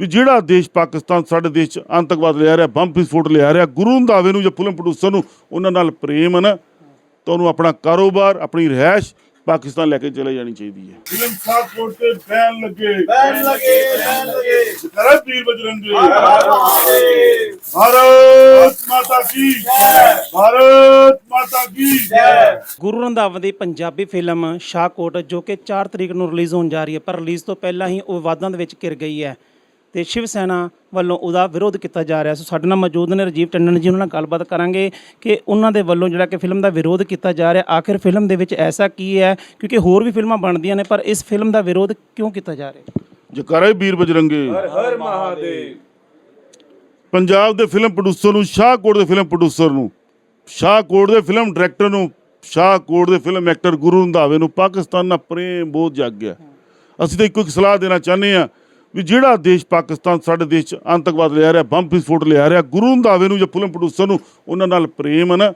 ਵੀ ਜਿਹੜਾ ਦੇਸ਼ ਪਾਕਿਸਤਾਨ ਸਾਡੇ ਦੇਸ਼ 'ਚ ਆਤੰਕਵਾਦ ਲਿਆ ਰਿਹਾ ਬੰਬ ਵਿਸਫੋਟ ਲਿਆ ਰਿਹਾ ਗੁਰੂ ਰੰਧਾਵੇ ਨੂੰ ਜਾਂ ਫਿਲਮ ਪ੍ਰੋਡਿਊਸਰ ਨੂੰ ਉਹਨਾਂ ਨਾਲ ਪ੍ਰੇਮ ਹੈ ਤਾਂ ਉਹਨੂੰ ਆਪਣਾ ਕਾਰੋਬਾਰ ਆਪਣੀ ਰਹਿائش ਪਾਕਿਸਤਾਨ ਲੈ ਕੇ ਚਲੇ ਜਾਣੀ ਚਾਹੀਦੀ ਹੈ। ਫਿਲਮ ਪਾਸਪੋਰਟ ਤੇ ਬੈਨ ਲੱਗੇ। ਬੈਨ ਲੱਗੇ ਬੈਨ ਲੱਗੇ। ਜਗਤ ਵੀਰ ਬਜਰੰਗੀ ਭਾਰਤ ਮਾਤਾ ਕੀ ਜੈ। ਭਾਰਤ ਮਾਤਾ ਕੀ ਜੈ। ਗੁਰੂ ਰੰਧਾਵਾ ਦੀ ਪੰਜਾਬੀ ਫਿਲਮ ਸ਼ਾਹਕੋਟ ਜੋ ਕਿ 4 ਤਰੀਕ ਨੂੰ ਰਿਲੀਜ਼ ਹੋਣ ਜਾ ਰਹੀ ਹੈ ਪਰ ਰਿਲੀਜ਼ ਤੋਂ ਪਹਿਲਾਂ ਹੀ ਉਹ ਵਾਦਾਂ ਦੇ ਵਿੱਚ ਘਿਰ ਗਈ ਹੈ। ਤੇ ਸ਼ਿਵ ਸੈਨਾ ਵੱਲੋਂ ਉਹਦਾ ਵਿਰੋਧ ਕੀਤਾ ਜਾ ਰਿਹਾ। ਸੋ ਸਾਡੇ ਨਾਲ ਮੌਜੂਦ ਨੇ ਰਜੀਵ ਟੰਡਨ ਜੀ ਉਹਨਾਂ ਨਾਲ ਗੱਲਬਾਤ ਕਰਾਂਗੇ ਕਿ ਉਹਨਾਂ ਦੇ ਵੱਲੋਂ ਜਿਹੜਾ ਕਿ ਫਿਲਮ ਦਾ ਵਿਰੋਧ ਕੀਤਾ ਜਾ ਰਿਹਾ। ਆਖਿਰ ਫਿਲਮ ਦੇ ਵਿੱਚ ਐਸਾ ਕੀ ਹੈ? ਕਿਉਂਕਿ ਹੋਰ ਵੀ ਫਿਲਮਾਂ ਬਣਦੀਆਂ ਨੇ ਪਰ ਇਸ ਫਿਲਮ ਦਾ ਵਿਰੋਧ ਕਿਉਂ ਕੀਤਾ ਜਾ ਰਿਹਾ? ਜਕਾਰੇ ਵੀਰ ਬਜਰੰਗੇ। ਹਰ ਮਹਾਦੇਵ। ਪੰਜਾਬ ਦੇ ਫਿਲਮ ਪ੍ਰੋਡਿਊਸਰ ਨੂੰ ਸ਼ਾਹਕੋਟ ਦੇ ਫਿਲਮ ਪ੍ਰੋਡਿਊਸਰ ਨੂੰ ਸ਼ਾਹਕੋਟ ਦੇ ਫਿਲਮ ਡਾਇਰੈਕਟਰ ਨੂੰ ਸ਼ਾਹਕੋਟ ਦੇ ਫਿਲਮ ਐਕਟਰ ਗੁਰੂ ਰੰਧਾਵੇ ਨੂੰ ਪਾਕਿਸਤਾਨ ਨਾਲ ਪ੍ਰੇਮ ਬਹੁਤ ਜਾਗ ਗਿਆ ਅਸੀਂ ਤਾਂ ਇੱਕੋ ਇੱਕ ਸਲਾਹ ਦੇਣਾ ਚਾਹੁੰਦੇ ਆ ਵੀ ਜਿਹੜਾ ਦੇਸ਼ ਪਾਕਿਸਤਾਨ ਸਾਡੇ ਦੇਸ਼ 'ਚ ਅੰਤਕਵਾਦ ਲਿਆ ਰਿਹਾ ਬੰਬ ਵਿਸਫੋਟ ਲਿਆ ਰਿਹਾ ਗੁਰੂ ਰੰਧਾਵੇ ਨੂੰ ਜਾਂ ਫਿਲਮ ਪ੍ਰੋਡਿਊਸਰ ਨੂੰ ਉਹਨਾਂ ਨਾਲ ਪ੍ਰੇਮ ਹੈ ਨਾ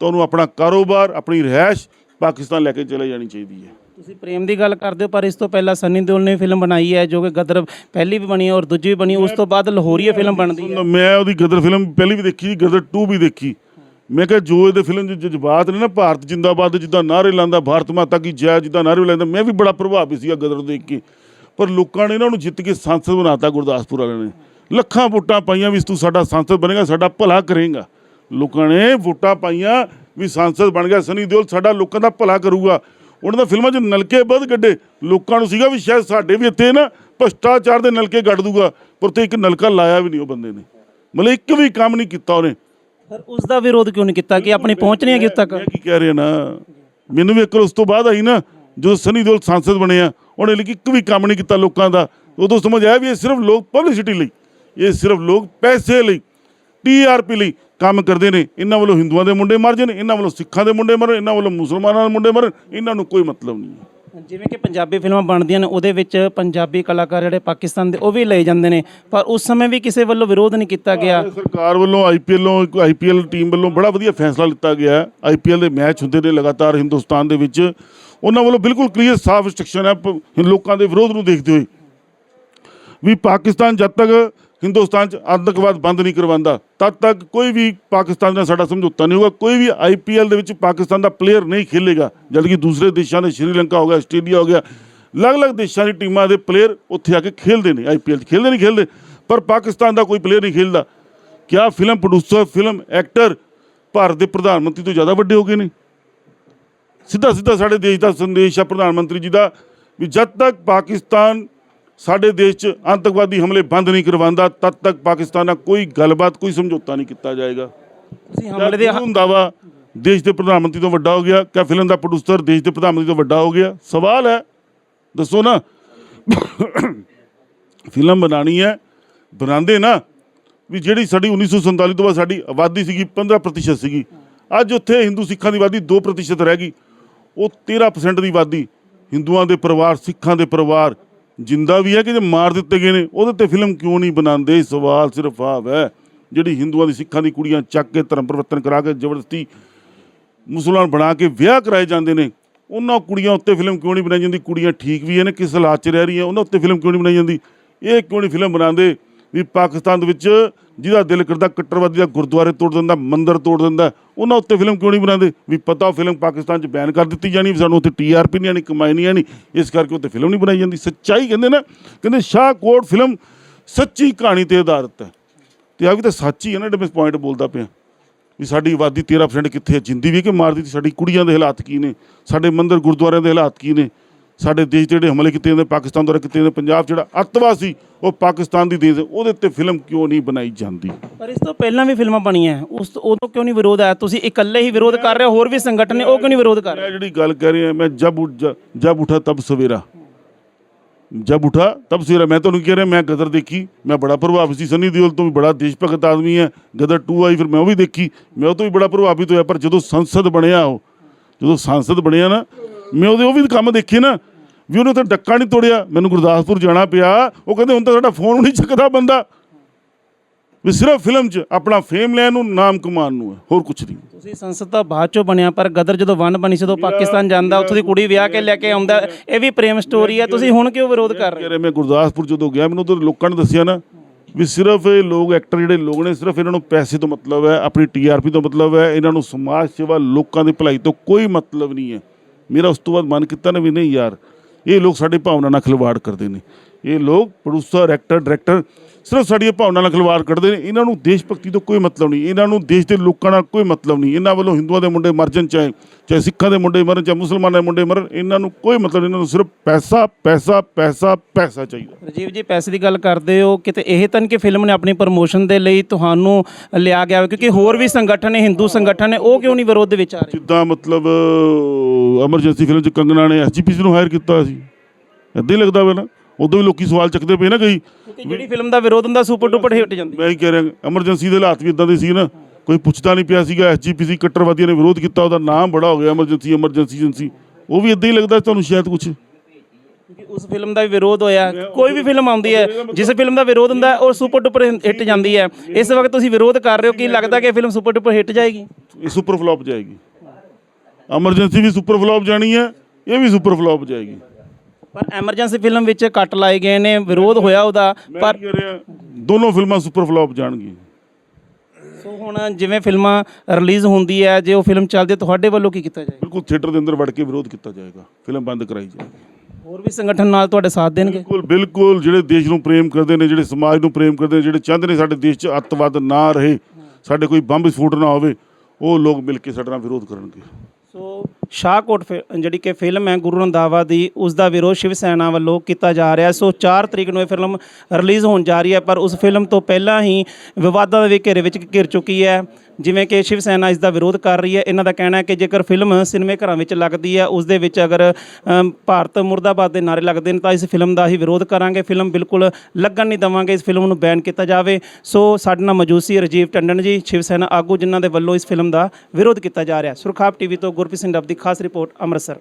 ਤਾਂ ਉਹਨੂੰ ਆਪਣਾ ਕਾਰੋਬਾਰ ਆਪਣੀ ਰਹਿائش ਪਾਕਿਸਤਾਨ ਲੈ ਕੇ ਚਲੇ ਜਾਣੀ ਚਾਹੀਦੀ ਹੈ। ਤੁਸੀਂ ਪ੍ਰੇਮ ਦੀ ਗੱਲ ਕਰਦੇ ਹੋ ਪਰ ਇਸ ਤੋਂ ਪਹਿਲਾਂ ਸਨੀ ਦਿਓਲ ਨੇ ਫਿਲਮ ਬਣਾਈ ਹੈ ਜੋ ਕਿ ਗਦਰ ਪਹਿਲੀ ਵੀ ਬਣੀ ਔਰ ਦੂਜੀ ਵੀ ਬਣੀ ਉਸ ਤੋਂ ਬਾਅਦ ਲਾਹੌਰੀਆ ਫਿਲਮ ਬਣਦੀ ਹੈ। ਮੈਂ ਉਹਦੀ ਗਦਰ ਫਿਲਮ ਪਹਿਲੀ ਵੀ ਦੇਖੀ ਗਦਰ 2 ਵੀ ਦੇਖੀ। ਮੈਂ ਕਿਹਾ ਜੋ ਇਹਦੇ ਫਿਲਮ ਦੇ ਜਜ਼ਬਾਤ ਨੇ ਨਾ ਭਾਰਤ ਜਿੰਦਾਬਾਦ ਜਿੱਦਾਂ ਨਾਰੇ ਲਾਉਂਦਾ ਭਾਰਤ ਮਾਤਾ ਕੀ ਜੈ ਜਿੱਦਾਂ ਨਾਰੇ ਲਾਉਂਦਾ ਮੈਂ ਵੀ ਬੜਾ ਪ੍ਰਭਾਵਿਤ ਸੀਗਾ ਗਦਰ ਦੇਖ ਕੇ। ਪਰ ਲੋਕਾਂ ਨੇ ਇਹਨਾਂ ਨੂੰ ਜਿੱਤ ਕੇ ਸੰਸਦ ਬਣਾਤਾ ਗੁਰਦਾਸਪੁਰ ਵਾਲਿਆਂ ਨੇ। ਲੱਖਾਂ ਵੋਟਾਂ ਪਾਈਆਂ ਵੀ ਤੂੰ ਸਾਡਾ ਸੰਸਦ ਬਣੇਗਾ ਸਾਡਾ ਭਲਾ ਕਰੇਗਾ। ਲੋਕਾਂ ਨੇ ਵੋਟਾਂ ਪਾਈਆਂ ਵੀ ਸੰਸਦ ਬਣ ਗਿਆ। ਸਨੀ ਦਿਓਲ ਸਾਡਾ ਲੋਕਾਂ ਦਾ ਭਲਾ ਕਰੂਗਾ। ਉਹਨਾਂ ਦਾ ਫਿਲਮਾਂ 'ਚ ਨਲਕੇ ਵੱਧ ਕੱਢੇ। ਲੋਕਾਂ ਨੂੰ ਸੀਗਾ ਵੀ ਸ਼ਾਇਦ ਸਾਡੇ ਵੀ ਇੱਥੇ ਨਾ ਭ੍ਰਸ਼ਟਾਚਾਰ ਦੇ ਨਲਕੇ ਕੱਢ ਦੂਗਾ। ਪਰ ਤੇ ਇੱਕ ਨਲਕਾ ਲਾਇਆ ਵੀ ਨਹੀਂ ਉਹ ਬੰਦੇ ਨੇ। ਮਤਲਬ ਇੱਕ ਵੀ ਕੰਮ ਨਹੀਂ ਕੀਤਾ ਉਹਨੇ। ਪਰ ਉਸ ਦਾ ਵਿਰੋਧ ਕਿਉਂ ਨਹੀਂ ਕੀਤਾ? ਕਿ ਆਪਣੀ ਪਹੁੰਚ ਨਹੀਂ ਹੈਗੀ ਤੱਕ? ਮੈਂ ਕੀ ਕਹਿ ਰਿਹਾ ਨਾ? ਮੈਨੂੰ ਵੀ ਇੱਕ ਉਸ ਤੋਂ ਬਾਅਦ ਆਈ ਨਾ ਜਦੋਂ ਸਨੀ ਦਿਓਲ ਸੰਸਦ ਬਣਿਆ ਉਹਨੇ ਲਈ ਇੱਕ ਵੀ ਕੰਮ ਨਹੀਂ ਕੀਤਾ ਲੋਕਾਂ ਦਾ। ਉਦੋਂ ਸਮਝ ਆਇਆ ਵੀ ਇਹ ਸਿਰਫ ਲੋਕ ਪਬਲਿਸਿਟੀ ਲਈ, ਇਹ ਸਿਰਫ ਲੋਕ ਪੈਸੇ ਲਈ ਟੀਆਰਪੀ ਲਈ ਕੰਮ ਕਰਦੇ ਨੇ। ਇਹਨਾਂ ਵੱਲੋਂ ਹਿੰਦੂਆਂ ਦੇ ਮੁੰਡੇ ਮਰ ਜਾਣ, ਇਹਨਾਂ ਵੱਲੋਂ ਸਿੱਖਾਂ ਦੇ ਮੁੰਡੇ ਮਰਨ, ਇਹਨਾਂ ਵੱਲੋਂ ਮੁਸਲਮਾਨਾਂ ਦੇ ਮੁੰਡੇ ਮਰਨ, ਇਹਨਾਂ ਨੂੰ ਕੋਈ ਮਤਲਬ ਨਹੀਂ ਹੈ। ਜਿਵੇਂ ਕਿ ਪੰਜਾਬੀ ਫਿਲਮਾਂ ਬਣਦੀਆਂ ਨੇ, ਉਹਦੇ ਵਿੱਚ ਪੰਜਾਬੀ ਕਲਾਕਾਰ ਜਿਹੜੇ ਪਾਕਿਸਤਾਨ ਦੇ, ਉਹ ਵੀ ਲਏ ਜਾਂਦੇ ਨੇ। ਪਰ ਉਸ ਸਮੇਂ ਵੀ ਕਿਸੇ ਵੱਲੋਂ ਵਿਰੋਧ ਨਹੀਂ ਕੀਤਾ ਗਿਆ। ਸਰਕਾਰ ਵੱਲੋਂ ਆਈਪੀਐਲ ਨੂੰ ਇੱਕ ਆਈਪੀਐਲ ਟੀਮ ਵੱਲੋਂ ਬੜਾ ਵਧੀਆ ਫੈਸਲਾ ਲਿੱਤਾ ਗਿਆ ਆਈਪੀਐਲ ਦੇ ਮੈਚ ਹੁੰਦੇ ਨੇ ਲਗਾਤਾਰ ਹਿੰਦੁਸਤਾਨ ਦੇ ਵਿੱਚ। ਉਹਨਾਂ ਵੱਲੋਂ ਬਿਲਕੁਲ ਕਲੀਅਰ ਸਾਫ਼ ਇੰਸਟਰਕਸ਼ਨ ਹੈ, ਪ- ਲੋਕਾਂ ਦੇ ਵਿਰੋਧ ਨੂੰ ਦੇਖਦੇ ਹੋਏ। ਵੀ ਪਾਕਿਸਤਾਨ ਜਦ ਤੱਕ ਹਿੰਦੁਸਤਾਨ 'ਚ ਆਤੰਕਵਾਦ ਬੰਦ ਨਹੀਂ ਕਰਵਾਉਂਦਾ, ਤਦ ਤੱਕ ਕੋਈ ਵੀ ਪਾਕਿਸਤਾਨ ਨਾਲ ਸਾਡਾ ਸਮਝੌਤਾ ਨਹੀਂ ਹੋਊਗਾ, ਕੋਈ ਵੀ ਆਈਪੀਐਲ ਦੇ ਵਿੱਚ ਪਾਕਿਸਤਾਨ ਦਾ ਪਲੇਅਰ ਨਹੀਂ ਖੇਲੇਗਾ ਜਦ ਕਿ ਦੂਸਰੇ ਦੇਸ਼ਾਂ ਦੇ ਸ਼੍ਰੀਲੰਕਾ ਹੋ ਗਿਆ, ਆਸਟ੍ਰੇਲੀਆ ਹੋ ਗਿਆ, ਅਲੱਗ-ਅਲੱਗ ਦੇਸ਼ਾਂ ਦੀ ਟੀਮਾਂ ਦੇ ਪਲੇਅਰ ਉੱਥੇ ਆ ਕੇ ਖੇਲਦੇ ਨੇ ਆਈਪੀਐਲ 'ਚ ਖੇਲਦੇ ਨਹੀਂ ਖੇਲਦੇ, ਪਰ ਪਾਕਿਸਤਾਨ ਦਾ ਕੋਈ ਪਲੇਅਰ ਨਹੀਂ ਖੇਲਦਾ। ਕਿਆ film producer film actor Bharat ਦੇ ਪ੍ਰਧਾਨ ਮੰਤਰੀ ਤੋਂ ਜ਼ਿਆਦਾ ਵੱਡੇ ਹੋ ਗਏ ਨੇ? ਸਿੱਧਾ ਸਿੱਧਾ ਸਾਡੇ ਦੇਸ਼ ਦਾ ਸੰਦੇਸ਼ ਹੈ ਪ੍ਰਧਾਨ ਮੰਤਰੀ ਜੀ ਦਾ, ਵੀ ਜਦ ਤੱਕ ਪਾਕਿਸਤਾਨ ਸਾਡੇ ਦੇਸ਼ 'ਚ ਆਤੰਕਵਾਦੀ ਹਮਲੇ ਬੰਦ ਨਹੀਂ ਕਰਵਾਉਂਦਾ ਤਦ ਤੱਕ ਪਾਕਿਸਤਾਨ ਨਾਲ ਕੋਈ ਗੱਲਬਾਤ ਕੋਈ ਸਮਝੌਤਾ ਨਹੀਂ ਕੀਤਾ ਜਾਏਗਾ। ਤੁਸੀਂ ਹਮਲੇ ਦੇ ਗੁਰੂ ਰੰਧਾਵਾ ਦੇਸ਼ ਦੇ ਪ੍ਰਧਾਨ ਮੰਤਰੀ ਤੋਂ ਵੱਡਾ ਹੋ ਗਿਆ ਕਿਆ ਫਿਲਮ ਦਾ ਪ੍ਰੋਡਿਊਸਰ ਦੇਸ਼ ਦੇ ਪ੍ਰਧਾਨ ਮੰਤਰੀ ਤੋਂ ਵੱਡਾ ਹੋ ਗਿਆ। ਸਵਾਲ ਹੈ ਦੱਸੋ ਨਾ ਫਿਲਮ ਬਣਾਣੀ ਹੈ ਬਣਾਉਂਦੇ ਨਾ ਵੀ ਜਿਹੜੀ ਸਾਡੀ 1947 ਤੋਂ ਬਾਅਦ ਸਾਡੀ ਆਬਾਦੀ ਸੀਗੀ 15% ਸੀਗੀ ਅੱਜ ਉੱਥੇ ਹਿੰਦੂ ਸਿੱਖਾਂ ਦੀ ਆਬਾਦੀ 2% ਰਹਿ ਗਈ ਉਹ 13% ਦੀ ਆਬਾਦੀ ਹਿੰਦੂਆਂ ਦੇ ਪਰਿਵਾਰ ਸਿੱਖਾਂ ਦੇ ਪਰਿਵਾਰ ਜਿੰਦਾ ਵੀ ਹੈ ਕਿ ਜੇ ਮਾਰ ਦਿੱਤੇ ਗਏ ਨੇ, ਉਹਦੇ ਤੇ ਫਿਲਮ ਕਿਉਂ ਨਹੀਂ ਬਣਾਉਂਦੇ? ਸਵਾਲ ਸਿਰਫ ਆ ਹੈ ਜਿਹੜੀ ਹਿੰਦੂਆਂ ਦੀ ਸਿੱਖਾਂ ਦੀ ਕੁੜੀਆਂ ਚੱਕ ਕੇ ਧਰਮ ਪਰਿਵਰਤਨ ਕਰਾ ਕੇ ਜ਼ਬਰਦਸਤੀ ਮੁਸਲਮਾਨ ਬਣਾ ਕੇ ਵਿਆਹ ਕਰਾਏ ਜਾਂਦੇ ਨੇ, ਉਹਨਾਂ ਕੁੜੀਆਂ ਉੱਤੇ ਫਿਲਮ ਕਿਉਂ ਨਹੀਂ ਬਣਾਈ ਜਾਂਦੀ? ਕੁੜੀਆਂ ਠੀਕ ਵੀ ਨੇ, ਕਿਸ ਹਾਲਾਤ 'ਚ ਰਹਿ ਰਹੀਆਂ, ਉਹਨਾਂ ਉੱਤੇ ਫਿਲਮ ਕਿਉਂ ਨਹੀਂ ਬਣਾਈ ਜਾਂਦੀ? ਇਹ ਕਿਉਂ ਨਹੀਂ ਫਿਲਮ ਬਣਾਉਂਦੇ? ਵੀ ਪਾਕਿਸਤਾਨ ਦੇ ਵਿੱਚ ਜਿਹਦਾ ਦਿਲ ਕਰਦਾ ਕੱਟੜਵਾਦੀ ਦਾ ਗੁਰਦੁਆਰੇ ਤੋੜ ਦਿੰਦਾ, ਮੰਦਿਰ ਤੋੜ ਦਿੰਦਾ, ਉਹਨਾਂ ਉੱਤੇ ਫਿਲਮ ਕਿਉਂ ਨਹੀਂ ਬਣਾਉਂਦੇ? ਵੀ ਪਤਾ ਫਿਲਮ ਪਾਕਿਸਤਾਨ 'ਚ ਬੈਨ ਕਰ ਦਿੱਤੀ ਜਾਣੀ, ਵੀ ਸਾਨੂੰ ਉੱਥੇ ਟੀਆਰਪੀ ਨਹੀਂ ਆਣੀ ਕਮਾਈ ਨਹੀਂ ਆਣੀ ਇਸ ਕਰਕੇ ਉੱਥੇ ਫਿਲਮ ਨਹੀਂ ਬਣਾਈ ਜਾਂਦੀ। ਸੱਚਾਈ ਕਹਿੰਦੇ ਨਾ, ਕਹਿੰਦੇ ਸ਼ਾਹ ਕੋਟ ਫਿਲਮ ਸੱਚੀ ਕਹਾਣੀ ਤੇ ਆਧਾਰਿਤ ਹੈ। ਤੇ ਆ ਵੀ ਤਾਂ ਸੱਚ ਹੀ ਹੈ ਨਾ, ਜਿਹੜੇ ਮੈਂ ਪੁਆਇੰਟ ਬੋਲਦਾ ਪਿਆ। ਵੀ ਸਾਡੀ ਆਬਾਦੀ 13% ਕਿੱਥੇ ਹੈ? ਜਿੰਦੀ ਵੀ ਕਿ ਮਾਰਦੀ? ਤੇ ਸਾਡੀ ਕੁੜੀਆਂ ਦੇ ਹਾਲਾਤ ਕੀ ਨੇ? ਸਾਡੇ ਮੰਦਿਰ ਗੁਰਦੁਆਰਿਆਂ ਦੇ ਹਾਲਾਤ ਕੀ ਨੇ? ਸਾਡੇ ਦੇਸ਼ ਜਿਹੜੇ ਹਮਲੇ ਕੀਤੇ ਜਾਂਦੇ ਪਾਕਿਸਤਾਨ ਦੁਆਰਾ ਕੀਤੇ ਜਾਂਦੇ ਪੰਜਾਬ ਜਿਹੜਾ ਅੱਤਵਾਦ ਸੀ ਉਹ ਪਾਕਿਸਤਾਨ ਦੀ ਦੇਸ਼ ਉਹਦੇ ਤੇ ਫਿਲਮ ਕਿਉਂ ਨਹੀਂ ਬਣਾਈ ਜਾਂਦੀ? ਪਰ ਇਸ ਤੋਂ ਪਹਿਲਾਂ ਵੀ ਫਿਲਮਾਂ ਬਣੀਆਂ ਉਸ ਤੋਂ ਉਦੋਂ ਕਿਉਂ ਨਹੀਂ ਵਿਰੋਧ ਆਇਆ? ਤੁਸੀਂ ਇਕੱਲੇ ਹੀ ਵਿਰੋਧ ਕਰ ਰਹੇ ਹੋ ਹੋਰ ਵੀ ਸੰਗਠਨ ਨੇ ਉਹ ਕਿਉਂ ਨਹੀਂ ਵਿਰੋਧ ਕਰ ਰਹੇ? ਮੈਂ ਜਿਹੜੀ ਗੱਲ ਕਰ ਰਿਹਾ ਮੈਂ ਜਬ ਉੱਠ ਜ- ਜਬ ਉਠਾ ਤਬ ਸਵੇਰਾ। ਜਬ ਉਠਾ ਤਬ ਸਵੇਰਾ। ਮੈਂ ਤੁਹਾਨੂੰ ਕਹਿ ਰਿਹਾ ਮੈਂ ਗਦਰ ਦੇਖੀ ਮੈਂ ਬੜਾ ਪ੍ਰਭਾਵਿਤ ਸੀ। ਸਨੀ ਦਿਓਲ ਤੋਂ ਵੀ ਬੜਾ ਦੇਸ਼ ਭਗਤ ਆਦਮੀ ਹੈ। ਗਦਰ 2 ਆਈ ਫਿਰ ਮੈਂ ਉਹ ਵੀ ਦੇਖੀ। ਮੈਂ ਉਹ ਤੋਂ ਵੀ ਬੜਾ ਪ੍ਰਭਾਵਿਤ ਹੋਇਆ ਪਰ ਜਦੋਂ ਸੰਸਦ ਬਣਿਆ ਉਹ ਜਦੋਂ ਸੰਸਦ ਬਣਿਆ ਨਾ ਮੈਂ ਉਹਦੇ ਉਹ ਵੀ ਕੰਮ ਦੇਖੇ ਨਾ ਵੀ ਉਹਨੇ ਉੱਥੇ ਡੱਕਾ ਨਹੀਂ ਤੋੜਿਆ। ਮੈਨੂੰ ਗੁਰਦਾਸਪੁਰ ਜਾਣਾ ਪਿਆ। ਉਹ ਕਹਿੰਦੇ ਹੁਣ ਤਾਂ ਸਾਡਾ ਫੋਨ ਨਹੀਂ ਚੱਕਦਾ ਬੰਦਾ। ਵੀ ਸਿਰਫ ਫਿਲਮ 'ਚ ਆਪਣਾ ਫੇਮ ਲੈਣ ਨੂੰ ਨਾਮ ਕਮਾਉਣ ਨੂੰ ਹੈ। ਹੋਰ ਕੁਝ ਨਹੀਂ। ਤੁਸੀਂ ਸੰਸਦ ਤਾਂ ਬਾਅਦ ਚੋਂ ਬਣਿਆ ਪਰ ਗਦਰ ਜਦੋਂ ਵਨ ਬਣੀ ਸੀ ਉਦੋਂ ਪਾਕਿਸਤਾਨ ਜਾਂਦਾ ਉੱਥੋਂ ਦੀ ਕੁੜੀ ਵਿਆਹ ਕੇ ਲੈ ਕੇ ਆਉਂਦਾ। ਇਹ ਵੀ ਪ੍ਰੇਮ ਸਟੋਰੀ ਹੈ। ਤੁਸੀਂ ਹੁਣ ਕਿਉਂ ਵਿਰੋਧ ਕਰ ਰਹੇ ਹੋ? ਮੈਂ ਗੁਰਦਾਸਪੁਰ ਜਦੋਂ ਗਿਆ ਮੈਨੂੰ ਉਧਰ ਲੋਕਾਂ ਨੇ ਦੱਸਿਆ ਨਾ ਵੀ ਸਿਰਫ ਇਹ ਲੋਕ ਐਕਟਰ ਜਿਹੜੇ ਲੋਕ ਨੇ ਸਿਰਫ ਇਹਨਾਂ ਨੂੰ ਪੈਸੇ ਤੋਂ ਮਤਲਬ ਹੈ ਆਪਣੀ ਟੀਆਰਪੀ ਤੋਂ ਮਤਲਬ ਹੈ ਇਹਨਾਂ ਨੂੰ ਸਮਾਜ ਸੇਵਾ ਲੋਕਾਂ ਦੀ ਭਲਾਈ ਤੋਂ ਕੋਈ ਮਤਲਬ ਨਹੀਂ ਹੈ। ਮੇਰਾ ਉਸ ਤੋਂ ਬਾਅਦ ਮਨ ਕੀਤਾ ਨਾ ਵੀ ਨਹੀਂ ਯਾਰ ਇਹ ਲੋਕ ਸਾਡੇ ਭਾਵਨਾ ਨਾਲ ਖਿਲਵਾੜ ਕਰਦੇ ਨੇ। ਇਹ ਲੋਕ ਪ੍ਰੋਡਿਊਸਰ ਐਕਟਰ ਡਾਇਰੈਕਟਰ ਸਿਰਫ ਸਾਡੀ ਭਾਵਨਾ ਨਾਲ ਖਿਲਵਾੜ ਕਰਦੇ ਨੇ। ਇਹਨਾਂ ਨੂੰ ਦੇਸ਼ ਭਗਤੀ ਤੋਂ ਕੋਈ ਮਤਲਬ ਨਹੀਂ। ਇਹਨਾਂ ਨੂੰ ਦੇਸ਼ ਦੇ ਲੋਕਾਂ ਨਾਲ ਕੋਈ ਮਤਲਬ ਨਹੀਂ। ਇਹਨਾਂ ਵੱਲੋਂ ਹਿੰਦੂਆਂ ਦੇ ਮੁੰਡੇ ਮਰ ਜਾਣ ਚਾਹੇ ਚਾਹੇ ਸਿੱਖਾਂ ਦੇ ਮੁੰਡੇ ਮਰਨ ਚਾਹੇ ਮੁਸਲਮਾਨਾਂ ਦੇ ਮੁੰਡੇ ਮਰਨ ਇਹਨਾਂ ਨੂੰ ਕੋਈ ਮਤਲਬ ਨਹੀਂ। ਇਹਨਾਂ ਨੂੰ ਸਿਰਫ ਪੈਸਾ ਪੈਸਾ ਪੈਸਾ ਪੈਸਾ ਚਾਹੀਦਾ। ਰਜੀਵ ਜੀ ਪੈਸੇ ਦੀ ਗੱਲ ਕਰਦੇ ਹੋ। ਕਿਤੇ ਇਹ ਤਾਂ ਕਿ ਫਿਲਮ ਨੇ ਆਪਣੀ ਪ੍ਰਮੋਸ਼ਨ ਦੇ ਲਈ ਤੁਹਾਨੂੰ ਲਿਆ ਗਿਆ ਕਿਉਂਕਿ ਹੋਰ ਵੀ ਸੰਗਠਨ ਨੇ ਹਿੰਦੂ ਸੰਗਠਨ ਨੇ ਉਹ ਕਿਉਂ ਨਹੀਂ ਵਿਰੋਧ ਦੇ ਵਿੱਚ ਆ ਰਹੇ? ਜਿੱਦਾਂ ਮਤਲਬ ਐਮਰਜੈਂਸੀ ਫਿਲਮ ਚ ਕੰਗਨਾ ਨੇ ਐਸਜੀਪੀਸੀ ਨੂੰ ਹਾਇਰ ਕੀਤਾ ਸੀ। ਏਦਾਂ ਹੀ ਲੱਗਦਾ ਵੇ ਨਾ। ਉਦੋਂ ਵੀ ਲੋਕੀ ਸਵਾਲ ਚੱਕਦੇ ਪਏ ਨਾ ਕਈ। ਕਿਉਂਕਿ ਜਿਹੜੀ ਫਿਲਮ ਦਾ ਵਿਰੋਧ ਹੁੰਦਾ ਸੁਪਰ ਡੁਪਰ ਹਿੱਟ ਜਾਂਦੀ। ਮੈਂ ਹੀ ਕਹਿ ਰਿਹਾ ਐਮਰਜੈਂਸੀ ਦੇ ਹਾਲਾਤ ਵੀ ਇਦਾਂ ਦੇ ਸੀ ਨਾ। ਕੋਈ ਪੁੱਛਦਾ ਨਹੀਂ ਪਿਆ ਸੀਗਾ ਐਸਜੀਪੀਸੀ ਕੱਟਰਵਾਦੀਆਂ ਨੇ ਵਿਰੋਧ ਕੀਤਾ ਉਹਦਾ ਨਾਮ ਬੜਾ ਹੋ ਗਿਆ ਐਮਰਜੈਂਸੀ ਐਮਰਜੈਂਸੀ ਏਜੰਸੀ ਉਹ ਵੀ ਇਦਾਂ ਹੀ ਲੱਗਦਾ ਤੁਹਾਨੂੰ ਸ਼ਾਇਦ ਕੁਝ ਕਿਉਂਕਿ ਉਸ ਫਿਲਮ ਦਾ ਵੀ ਵਿਰੋਧ ਹੋਇਆ। ਕੋਈ ਵੀ ਫਿਲਮ ਆਉਂਦੀ ਹੈ ਜਿਸ ਫਿਲਮ ਦਾ ਵਿਰੋਧ ਹੁੰਦਾ ਉਹ ਸੁਪਰ ਡੁਪਰ ਹਿੱਟ ਜਾਂਦੀ ਹੈ। ਇਸ ਵਕਤ ਤੁਸੀਂ ਵਿਰੋਧ ਕਰ ਰਹੇ ਹੋ ਕਿ ਲੱਗਦਾ ਕਿ ਫਿਲਮ ਸੁਪਰ ਡੁਪਰ ਹਿੱਟ ਜਾਏਗੀ? ਇਹ ਸੁਪਰ ਫਲॉप ਜਾਏਗੀ। ਐਮਰਜੈਂਸੀ ਵੀ ਸੁਪਰ ਫਲॉप ਜਾਣੀ ਹੈ ਇਹ ਵੀ ਸੁਪਰ ਫਲॉप ਜਾਏਗੀ। ਪਰ ਐਮਰਜੈਂਸੀ ਫਿਲਮ ਵਿੱਚ ਕੱਟ ਲਾਏ ਗਏ ਨੇ ਵਿਰੋਧ ਹੋਇਆ ਉਹਦਾ ਪਰ ਦੋਨੋਂ ਫਿਲਮਾਂ ਸੁਪਰ ਫਲॉप ਜਾਣਗੀਆਂ। ਸੋ ਹੁਣ ਜਿਵੇਂ ਫਿਲਮਾਂ ਰਿਲੀਜ਼ ਹੁੰਦੀ ਹੈ ਜੇ ਉਹ ਫਿਲਮ ਚੱਲਦੀ ਹੈ, ਤੁਹਾਡੇ ਵੱਲੋਂ ਕੀ ਕੀਤਾ ਜਾਏਗਾ? ਬਿਲਕੁਲ ਥੀਏਟਰ ਦੇ ਅੰਦਰ ਵੜ ਕੇ ਵਿਰੋਧ ਕੀਤਾ ਜਾਏਗਾ ਫਿਲਮ ਬੰਦ ਕਰਾਈ ਜਾਏਗੀ। ਹੋਰ ਵੀ ਸੰਗਠਨ ਨਾਲ ਤੁਹਾਡੇ ਸਾਥ ਦੇਣਗੇ? ਬਿਲਕੁਲ ਬਿਲਕੁਲ ਜਿਹੜੇ ਦੇਸ਼ ਨੂੰ ਪ੍ਰੇਮ ਕਰਦੇ ਨੇ ਜਿਹੜੇ ਸਮਾਜ ਨੂੰ ਪ੍ਰੇਮ ਕਰਦੇ ਨੇ ਜਿਹੜੇ ਚਾਹੁੰਦੇ ਨੇ ਸਾਡੇ ਦੇਸ਼ 'ਚ ਅੱਤਵਾਦ ਨਾ ਰਹੇ ਸਾਡੇ ਕੋਈ ਬੰਬ ਵਿਸਫੋਟ ਨਾ ਹੋਵੇ ਉਹ ਲੋਕ ਮਿਲ ਕੇ ਸਾਡੇ ਨਾਲ ਵਿਰੋਧ ਕਰਨਗੇ। ਸੋ ਸ਼ਾਹਕੋਟ ਫਿ- ਜਿਹੜੀ ਕਿ ਫਿਲਮ ਹੈ ਗੁਰੂ ਰੰਧਾਵਾ ਦੀ ਉਸ ਦਾ ਵਿਰੋਧ ਸ਼ਿਵ ਸੈਨਾ ਵੱਲੋਂ ਕੀਤਾ ਜਾ ਰਿਹਾ। ਸੋ 4 ਤਰੀਕ ਨੂੰ ਇਹ ਫਿਲਮ ਰਿਲੀਜ਼ ਹੋਣ ਜਾ ਰਹੀ ਹੈ, ਪਰ ਉਸ ਫਿਲਮ ਤੋਂ ਪਹਿਲਾਂ ਹੀ ਵਿਵਾਦਾਂ ਦੇ ਘੇਰੇ ਵਿੱਚ ਘਿਰ ਚੁੱਕੀ ਹੈ। ਜਿਵੇਂ ਕਿ ਸ਼ਿਵ ਸੈਨਾ ਇਸ ਦਾ ਵਿਰੋਧ ਕਰ ਰਹੀ ਹੈ। ਇਹਨਾਂ ਦਾ ਕਹਿਣਾ ਹੈ ਕਿ ਜੇਕਰ ਫਿਲਮ ਸਿਨੇਮੇ ਘਰਾਂ ਵਿੱਚ ਲੱਗਦੀ ਹੈ ਉਸ ਦੇ ਵਿੱਚ ਅਗਰ ਭਾਰਤ ਮੁਰਦਾਬਾਦ ਦੇ ਨਾਰੇ ਲੱਗਦੇ ਨੇ, ਤਾਂ ਇਸ ਫਿਲਮ ਦਾ ਹੀ ਵਿਰੋਧ ਕਰਾਂਗੇ। ਫਿਲਮ ਬਿਲਕੁਲ ਲੱਗਣ ਨਹੀਂ ਦਵਾਂਗੇ, ਇਸ ਫਿਲਮ ਨੂੰ ਬੈਨ ਕੀਤਾ ਜਾਵੇ। ਸੋ ਸਾਡੇ ਨਾਲ ਮੌਜੂਦ ਸੀ ਰਜੀਵ ਟੰਡਨ ਜੀ, ਸ਼ਿਵ ਸੈਨਾ ਆਗੂ, ਜਿਨ੍ਹਾਂ ਦੇ ਵੱਲੋਂ ਇਸ ਫਿਲਮ ਦਾ ਵਿਰੋਧ ਕੀਤਾ ਜਾ ਰਿਹਾ। ਹੈ ਸੁਰਖਾਬ ਟੀਵੀ ਤੋਂ ਗੁਰਪ੍ਰੀਤ ਸਿੰਘ ਡੱਬਦੀ ਖਾਸ ਰਿਪੋਰਟ ਅੰਮ੍ਰਿਤਸਰ।